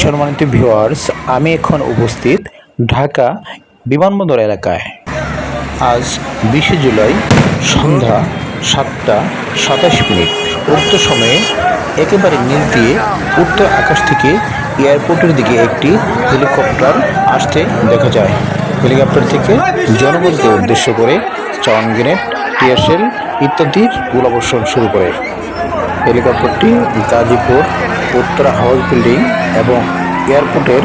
সম্মানিত ভিউয়ার্স আমি এখন উপস্থিত ঢাকা বিমানবন্দর এলাকায়। আজ বিশে জুলাই, সন্ধ্যা সাতটা সাতাশ মিনিট। উক্ত সময়ে একেবারে নীল দিয়ে উত্তর আকাশ থেকে এয়ারপোর্টের দিকে একটি হেলিকপ্টার আসতে দেখা যায়। হেলিকপ্টার থেকে জনগণকে উদ্দেশ্য করে চাওয়ান গ্রেনেড, টিয়ারশেল ইত্যাদির গোলাবর্ষণ শুরু করে। হেলিকপ্টারটি গাজীপুর উত্তরা হাউস বিল্ডিং এবং এয়ারপোর্টের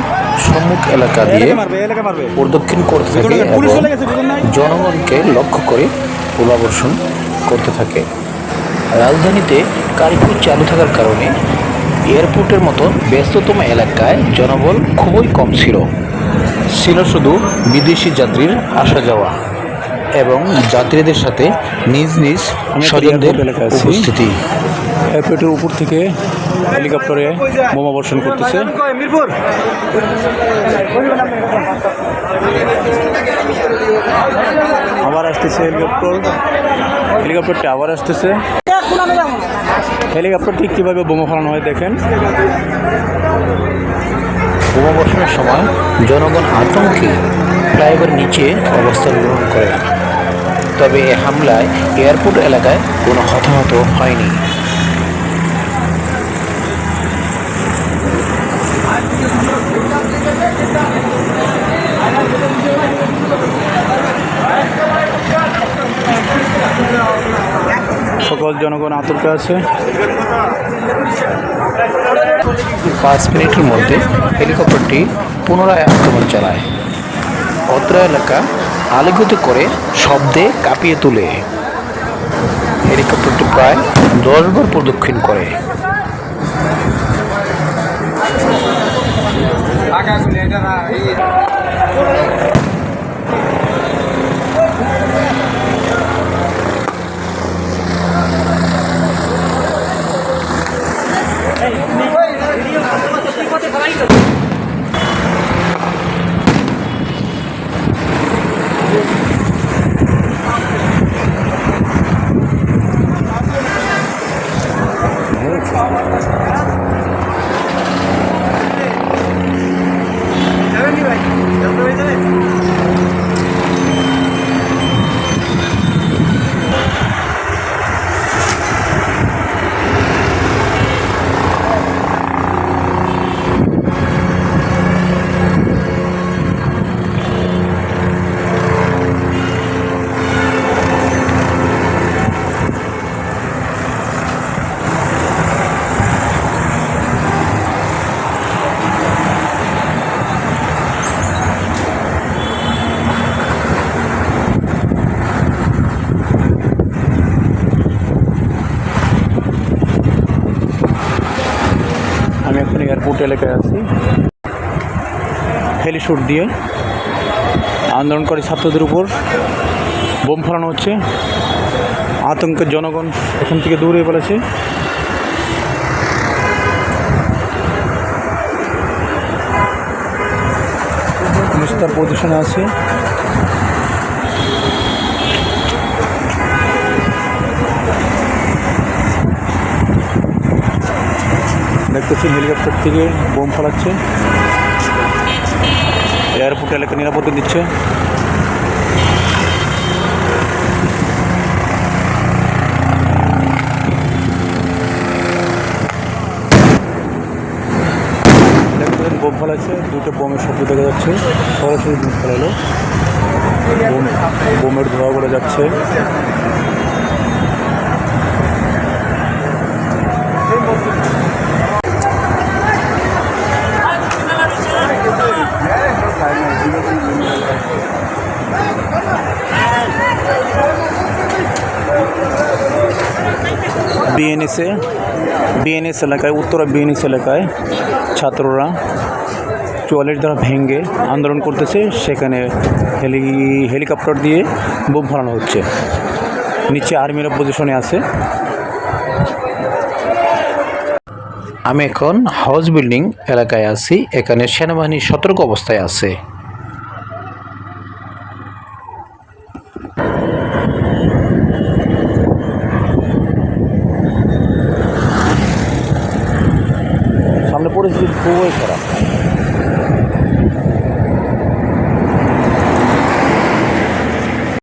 সম্মুখ এলাকা দিয়ে প্রদক্ষিণ করতে থাকে এবং জনগণকে লক্ষ্য করে গোলাবর্ষণ করতে থাকে। রাজধানীতে কারফিউ চালু থাকার কারণে এয়ারপোর্টের মতো ব্যস্ততম এলাকায় জনবল খুবই কম ছিল। ছিল শুধু বিদেশি যাত্রীর আসা যাওয়া এবং যাত্রীদের সাথে নিজ নিজ স্বজনদের উপস্থিতি। এয়ারপোর্টের উপর থেকে হেলিকপ্টারে বোমা বর্ষণ করতেছে। আবার আসতেছে হেলিকপ্টার হেলিকপ্টারটি আবার আসতেছে। হেলিকপ্টারটি কীভাবে বোমা ফেলানো হয় দেখেন। বোমা বর্ষণের সময় জনগণ আতঙ্কে ফ্লাইওভার নিচে অবস্থান গ্রহণ করে। তবে এ হামলায় এয়ারপোর্ট এলাকায় কোনো হতাহত হয়নি। সকল জনগণ আতঙ্কে আছে। পাঁচ মিনিটের মধ্যে হেলিকপ্টারটি পুনরায় আক্রমণ চালায়। অত্র এলাকা আলিঙ্গিত করে শব্দে কাঁপিয়ে তুলে। হেলিকপ্টারটি প্রায় দশ বার প্রদক্ষিণ করে। আমি এখন এয়ারপোর্ট এলাকায় আছি। হেলিশুট দিয়ে আন্দোলনকারী ছাত্রদের উপর বোম ফেলানো হচ্ছে। আতঙ্কের জনগণ এখান থেকে দূরে পড়েছে পুলিশ তার পজিশনে আছে। দেখতেছি হেলিকপ্টার থেকে বোম ফেলাচ্ছে। এয়ারপোর্ট এলাকা নিরাপত্তা দিচ্ছে। বোম ফেলাচ্ছে, দুটো বোমের শব্দ দেখা যাচ্ছে। সরাসরি বোম ফেলালো। বোম বোমের ধোয়া বলে যাচ্ছে। বিএনএসে বিএনএস এলাকায়, উত্তরা বিএনএস এলাকায় ছাত্ররা চুয়াল্লিশ দ্বারা ভেঙ্গে আন্দোলন করতেছে। সেখানে হেলি, হেলিকপ্টার দিয়ে বোম ফেলানো হচ্ছে। নিচে আর্মিরা পজিশনে আছে। আমি এখন হাউস বিল্ডিং এলাকায় আছি। এখানে সেনাবাহিনী সতর্ক অবস্থায় আছে। образ від колесера.